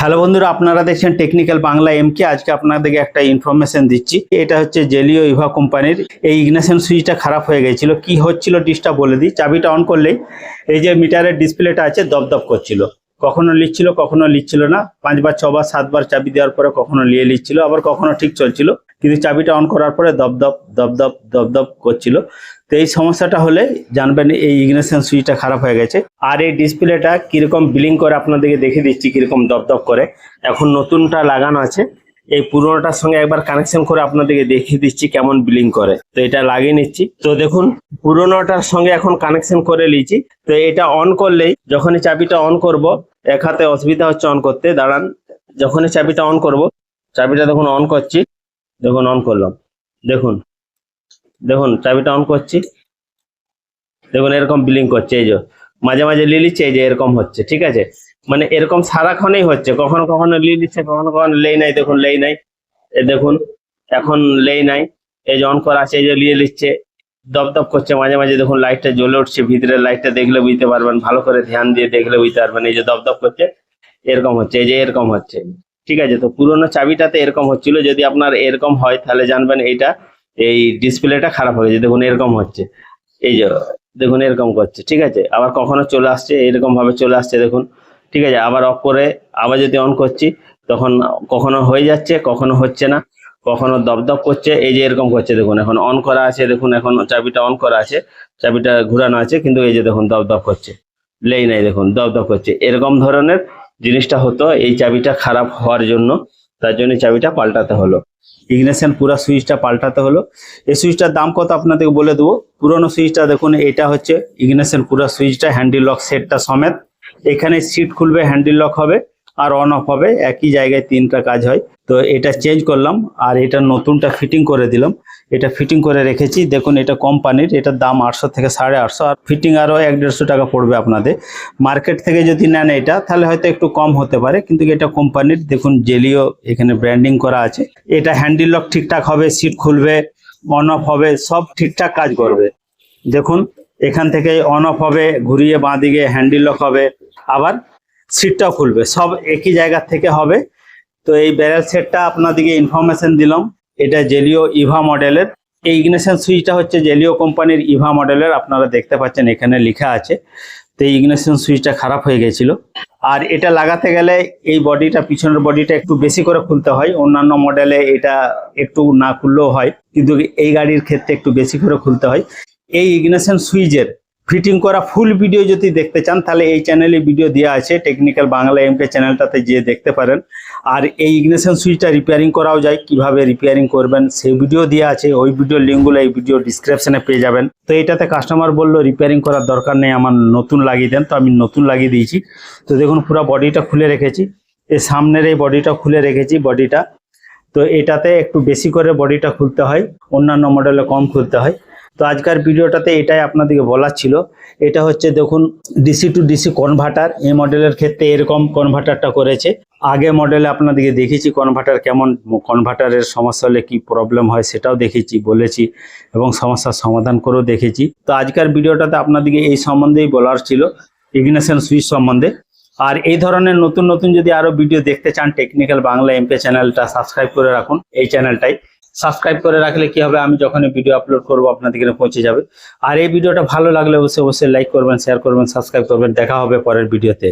Hello বন্ধুরা, আপনারা দেখছেন টেকনিক্যাল বাংলা এমকে আজকে আপনাদেরকে একটা ইনফরমেশন দিচ্ছি। এটা হচ্ছে জেলিও ইভা কোম্পানির। এই ইগনেশন সুইচটা খারাপ হয়ে গেছিল। কি হচ্ছিল ডিসটা বলে দিই। চাবিটা অন করলেই এই যে মিটারের ডিসপ্লেটা আছে, দপদপ করছিল। কখনো লিখছিল কখনো লিখছিল না। পাঁচবার, ছবার, সাতবার চাবি দেওয়ার পরে কখনো নিয়ে লিখছিল আবার কখনো ঠিক চলছিল। কিন্তু চাবিটা অন করার পরে দপদপ দপদপ দপদপ করছিল। তো এই সমস্যাটা হলে জানবেন এই ইগনেশন সুইচটা খারাপ হয়ে গেছে। আর এই ডিসপ্লেটা কীরকম বিলিং করে আপনাদেরকে দেখে দিচ্ছি, কীরকম দপদপ করে। এখন নতুনটা লাগানো আছে। এই পুরোনোটার সঙ্গে একবার কানেকশন করে আপনাদেরকে দেখিয়ে দিচ্ছি কেমন বিলিং করে। তো এটা লাগিয়ে নিচ্ছি। তো দেখুন, পুরোনোটার সঙ্গে এখন কানেকশন করে নিয়েছি। তো এটা অন করলেই যখনই চাবিটা অন করব, এক হাতে অসুবিধা হচ্ছে অন করতে, দাঁড়ান, যখনই চাবিটা অন করব, চাবিটা দেখুন অন করছি, দেখুন অন করলাম। দেখুন দেখুন, চাবিটা অন করছি। দেখুন এরকম বিলিং করছে, এই যে, মাঝে মাঝে লিলিচ্ছে, এই যে এরকম হচ্ছে, ঠিক আছে? মানে এরকম সারাক্ষণই হচ্ছে। কখনো কখনো লিলিচ্ছে কখনো কখনো লেই নাই। দেখুন, লেই নাই। এ দেখুন, এখন লেই নাই। এই যে অন করা আছে, এই যে লিয়ে লিচ্ছে দপদপ করছে, মাঝে মাঝে দেখুন লাইটটা জ্বলে উঠছে ভিতরে লাইটটা দেখলে বুঝতে পারবেন, ভালো করে ধ্যান দিয়ে দেখলে বুঝতে পারবেন। এই যে দপদপ করছে, এরকম হচ্ছে, এই যে এরকম হচ্ছে। ঠিক আছে, তো পুরোনো চাবিটাতে এরকম হচ্ছিল। যদি আপনার এরকম হয়, তাহলে জানবেন এইটা, এই ডিসপ্লেটা খারাপ হয়ে গেছে। দেখুন, এরকম হচ্ছে। এই যে, দেখুন, এরকম করছে। ঠিক আছে, আবার কখনো চলে আসছে এরকম ভাবে চলে আসছে, দেখুন। ঠিক আছে, আবার অফ করে আবার যদি অন করছি, তখন কখনো হয়ে যাচ্ছে, কখনো হচ্ছে না, কখনো দপদপ করছে, এই যে এরকম করছে দেখুন, এখন অন করা আছে, দেখুন, এখন চাবিটা অন করা আছে, চাবিটা ঘুরানো আছে, কিন্তু এই যে দেখুন দপদপ করছে, লেই নাই দেখুন দপদপ করছে, এরকম ধরনের জিনিসটা হতো, এই চাবিটা খারাপ হওয়ার জন্য, তার জন্য চাবিটা পাল্টাতে হলো। ইগনিশন পুরো সুইচটা পাল্টাতে হলো। এই সুইচটার দাম কত আপনাদেরকে বলে দেবো? পুরোনো সুইচটা দেখুন, এটা হচ্ছে ইগনিশন পুরো সুইচটা হ্যান্ডেল লক সেটটা সমেত এখানে সিট খুলবে হ্যান্ডেল লক হবে আর অন অফ হবে। একই জায়গায় তিনটা কাজ হয়। তো এটা চেঞ্জ করলাম আর এটা নতুনটা ফিটিং করে দিলাম। এটা ফিটিং করে রেখেছি। দেখুন এটা কোম্পানির এটার দাম আটশো থেকে সাড়ে আটশো। আর ফিটিং আরও এক দেড়শো টাকা পড়বে আপনাদের। মার্কেট থেকে যদি নেন এটা, তাহলে হয়তো একটু কম হতে পারে। কিন্তু এটা কোম্পানির দেখুন জেলিও এখানে ব্র্যান্ডিং করা আছে। এটা হ্যান্ডেল লক ঠিকঠাক হবে সিট খুলবে অন অফ হবে, সব ঠিকঠাক কাজ করবে। দেখুন এখান থেকে অন অফ হবে, ঘুরিয়ে বাঁ দিকে হ্যান্ডেল লক হবে, আবার সিটটাও খুলবে। সব একই জায়গা থেকে হবে। তো এই ব্যারেল সেটটা আপনাদেরকে ইনফরমেশন দিলাম। এটা জেলিও ইভা মডেলের এই ইগনিশন সুইচটা হচ্ছে জেলিও কোম্পানির ইভা মডেলের আপনারা দেখতে পাচ্ছেন এখানে লেখা আছে। তো এই ইগনিশন সুইচটা খারাপ হয়ে গেছিল। আর এটা লাগাতে গেলে এই বডিটা পিছনের বডিটা একটু বেশি করে খুলতে হয়। অন্যান্য মডেলে এটা একটু না খুললেও হয়। কিন্তু এই গাড়ির ক্ষেত্রে একটু বেশি করে খুলতে হয়। এই ইগনিশন সুইচের ফিটিং করা ফুল ভিডিও যদি দেখতে চান, তাহলে এই চ্যানেলে ভিডিও দেওয়া আছে। টেকনিক্যাল বাংলা এমকে চ্যানেলটাতে গিয়ে দেখতে পারেন। আর এই ইগনিশন সুইচটা রিপেয়ারিং করাও যায়। কীভাবে রিপেয়ারিং করবেন, সেই ভিডিও দেওয়া আছে। ওই ভিডিও লিঙ্কগুলো এই ভিডিও ডিসক্রিপশনে পেয়ে যাবেন। তো এটাতে কাস্টমার বলল রিপেয়ারিং করার দরকার নেই, আমার নতুন লাগিয়ে দেন। তো আমি নতুন লাগিয়ে দিয়েছি। তো দেখুন, পুরো বডিটা খুলে রেখেছি। এই সামনের এই বডিটা খুলে রেখেছি বডিটা তো এটাতে একটু বেশি করে বডিটা খুলতে হয়। অন্যান্য মডেলে কম খুলতে হয়। তো আজকের ভিডিওটাতে এটাই আপনাদেরকে বলার ছিল। এটা হচ্ছে দেখুন ডিসি টু ডিসি কনভার্টার এই মডেলের ক্ষেত্রে এরকম কনভার্টারটা করেছে। আগে মডেলে আপনাদেরকে দেখেছি কনভার্টার কেমন কনভার্টারের সমস্যা হলে কি প্রবলেম হয় সেটাও দেখেছি, বলেছি এবং সমস্যার সমাধান করেও দেখেছি। তো আজকের ভিডিওটাতে আপনাদেরকে এই সম্বন্ধেই বলার ছিল ইগনেশন সুইচ সম্বন্ধে। আর এই ধরনের নতুন নতুন যদি আরও ভিডিও দেখতে চান টেকনিক্যাল বাংলা এমপি চ্যানেলটা সাবস্ক্রাইব করে রাখুন, এই চ্যানেলটাই সাবস্ক্রাইব করে রাখলে কি হবে? আমি যখন ভিডিও আপলোড করব, আপনাদের এখানে পৌঁছে যাবে। আর এই ভিডিওটা ভালো লাগলে অবশ্যই অবশ্যই লাইক করবেন শেয়ার করবেন সাবস্ক্রাইব করবেন। দেখা হবে পরের ভিডিওতে